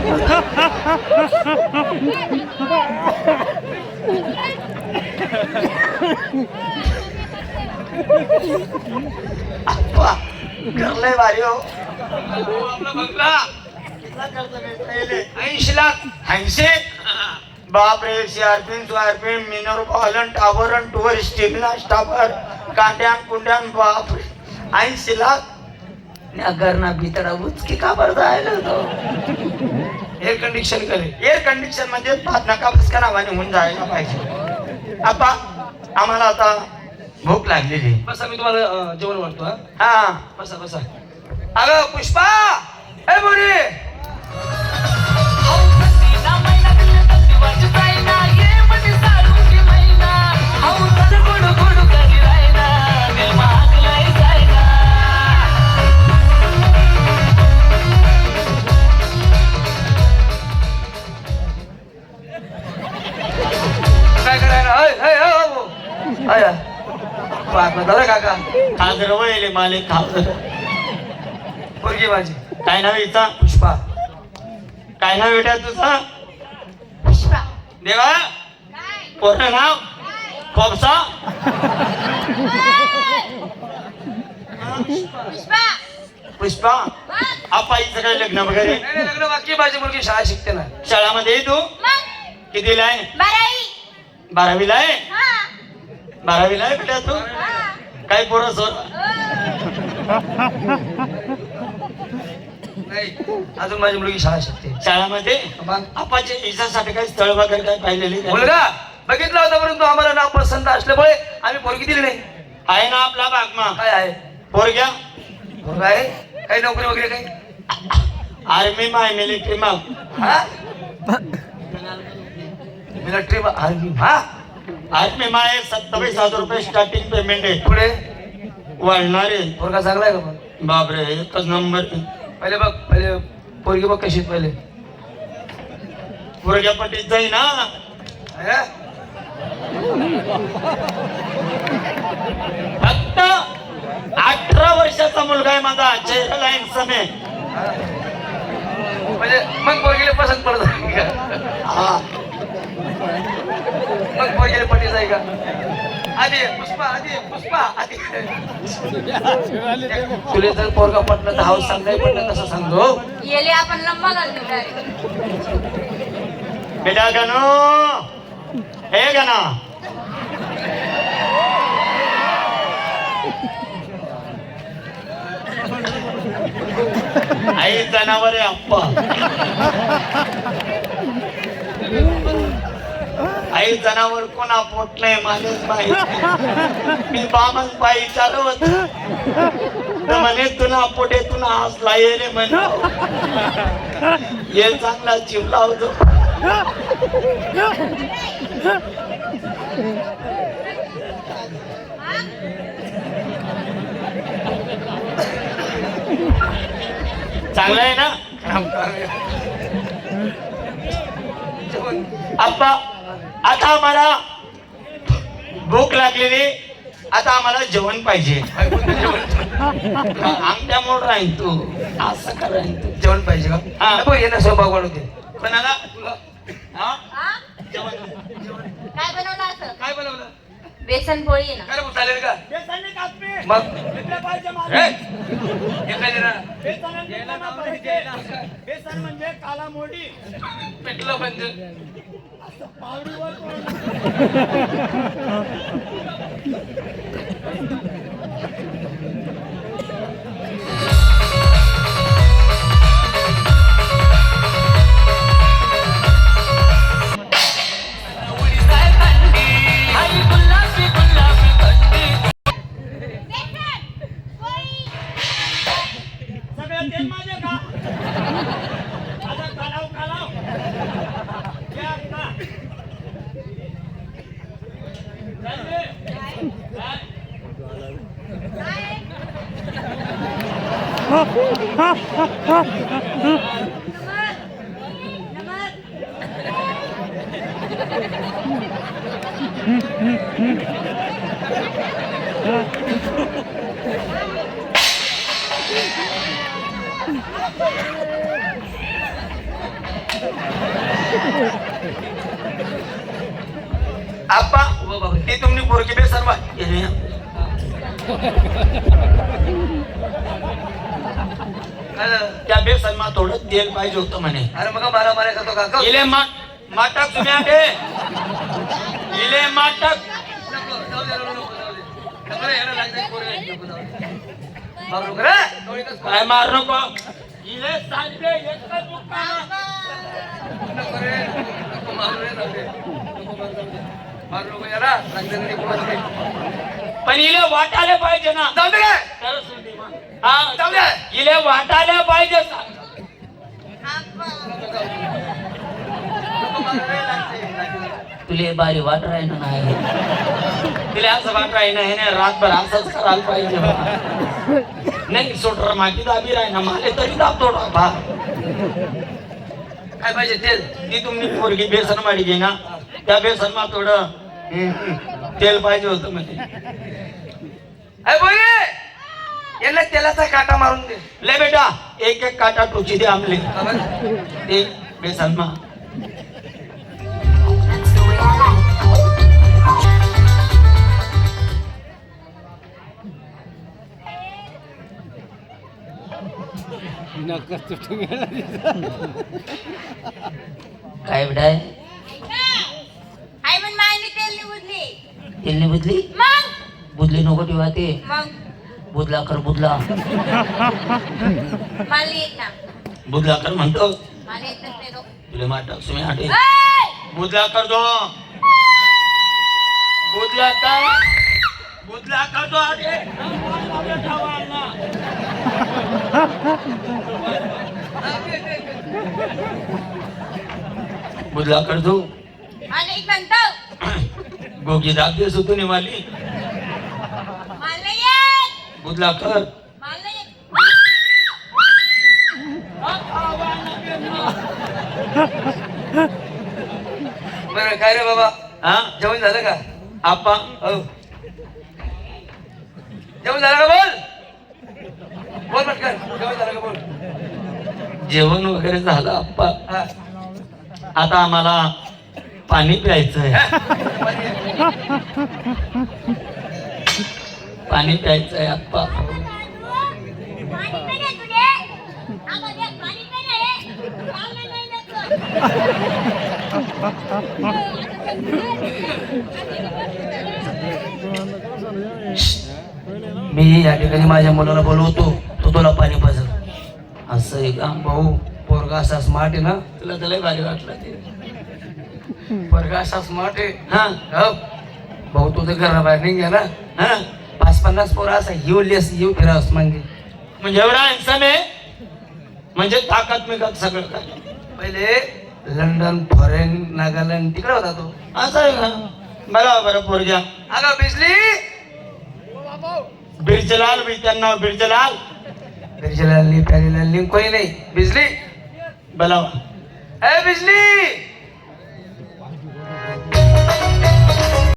का नरम? करलंय भारी हो आपला बंगला कितना खर्च ऐंशी लाख ऐंशी बापरे सीआरपीन सुआरपीन मिनर कॉलन टावर आणि टूवर स्टेमिना स्टाफर कांड्यान कुंड्यान बापरे ऐंशी लाख घरना भितरा उचकी का बरं जायला तो एअर कंडिशन करे एअर कंडिशन म्हणजे पाच नका बसका नावाने होऊन जायला पाहिजे. आपा आम्हाला आता भूक लागलेली. बसा मी तुम्हाला जेवण वाढतो हा? हा. बसा बसा. अगं पुष्पा! ए बोरी अय, झालं काका. खाजर वळले माले खाजर पोरगी माझी. काय नाव हिचा? पुष्पा. काय नाव बेटा तुझं? पुष्पा. देवा. पोरं नाव? खोपसा? पुष्पा. पुष्पा? आपाईचं काय लग्न वगैरे? नाही नाही, लग्न बाकी माझी मुलगी शाळा शिकते ना. शाळामध्ये तू? मग? कितीला आहे? बारावी. बारावीला आहे? हा. बारावीला आहे बेटा तू? हा काय पोरं सोर नाही. अजून माझी मुलगी शाळा शिकते. शाळामध्ये? मग आपाच्या इजासाठी काय स्थळ वगैरे काय पाहिलेली का? मुलगा बघितला होता परंतु आम्हाला नाव पसंत असल्यामुळे आम्ही पोरगी दिली नाही. आहे ना आपला बागमा. काय आहे? पोरग्या? मुलगा आहे? काही नोकरी वगैरे काही? आर्मी माय मिलिटरी मा. हा? मिलिटरी आर्मी हा आर्मी माय सत्तावीस हजार रुपये स्टार्टिंग पेमेंट आहे. पुढे? वाढणार आहे. पोरगा चांगला आहे का पण? बापरे एकच नंबर पहिले बघ पहिले पोरगी बघ कशी आहे पहिले. पोरग्या पटीत जाई ना. है? फक्त अठरा वर्षाचा मुलगा आहे माझा चेहरा लाईन समे म्हणजे मग पोरगीला पसंत पडत आहे हा. मग पोरगीला पटीच आहे का? आधी पुष्पा आधी पुष्पा आधी तुला जर पोरगा पटलं तर हाऊस सांगाय पटलं कसं सांगतो. येले आपण लंबा घालतो direct. बेटा गनो हे गना आई जनावर आहे अप्पा आई जनावर कोणा पोटलंय माणूस माहीत मी बामन बाई चालवत. म्हणे तुला पोटेतून हसला ये रे म्हण. ये चांगला जीव लावतो. चांगलं आहे ना? आप्पा आता आम्हाला भूक लागलेली. आता आम्हाला जेवण पाहिजे. आमच्या मोड राहील तू. असं कर राहील तू. जेवण पाहिजे का? हा. ये ना स्वयंपाक वाढवते कोणाला हा? हा? जेवण. काय बनवलं असं? काय बनवलं? बेसन पोळी आहे ना. चालेल का? मग? काय देणार? बेसन म्हणजे काला मोडी. पिठलं म्हणजे पावडीवर सगळं का आता कालाव कालाव या आता. चालले. नमक आप्पा हो बाबा ती तुमची पोरगी बेसन बा काय झालं? त्या बेसन मा थोडं तेल पाहिजे होतं म्हणे. अरे मग मारा मारा करतो का? नको, इले मा माटक तुम्ही आटे इले माटक. काय मार नको. इले सांडले एकच मुक्का पण इले वाटायला पाहिजे ना जाऊ दे काय? हा जाऊ दे. इले वाटायला पाहिजे. तुले बारी वाट राहिना नाही तुला असं वाट राहिना हे नाही रातभर असंच करायला पाहिजे. नाही सोटर मागी दाबी राहिना माले तरी दाब थोडा बा काय पाहिजे तेल ती तुमची पोरगी बेसन माडी घे ना त्या बेसन मा थोडं तेल पाहिजे होतं म्हणजे याला तेलाचा काटा मारून दे. ले बेटा एक एक काटा टोची दे आमले. ते बेसन मा काय बेटाय आई पण मायने तेल निवडली तेल नाही बुदली मग? बुदली नको ठेवा ते. बुदला कर ना बुदला कर म्हणतो. तुला माटा तुम्ही आटे ऐ! बुदला कर दो बुदला कर बुदला कर दो आटे बुदला कर दो एक म्हणतो. गोगी दाखवे सुतून वाली मला बुदला कर बरं काय रे बाबा? हा? जेवण झालं का? आपा हो. जेवण झालं का बोल? बोल पटकन. जेवण झालं का बोल? जेवण वगैरे झालं आप्पा. आता आम्हाला पाणी प्यायचं आहे पाणी प्यायचं आहे आप्पा मी या ठिकाणी माझ्या मुलाला बोलवतो. तो तुला पाणी पाजल. असं आहे भाऊ पोरगा असा स्मार्ट आहे ना तुला त्याला भारी वाटलं ते. पोरगा असा स्मार्ट आहे. हा. भाऊ तुझं घराबाहेर नाही गेला? हा. पाच पन्नास पोरं असा येऊ लेस येऊ फिरावस म्हणजे म्हणजे एवढा आहे? म्हणजे ताकद मिळत सगळं काय? पहिले लंडन फॉरेन नागालँड तिकडे होता तो. असं आहे का? बरं बरं पोरग्या. अगं बिजली! बिरजलाल त्यांना बिरजलाल. लिंक कोणी नाही. बिजली! बोलावा. ए बिजली!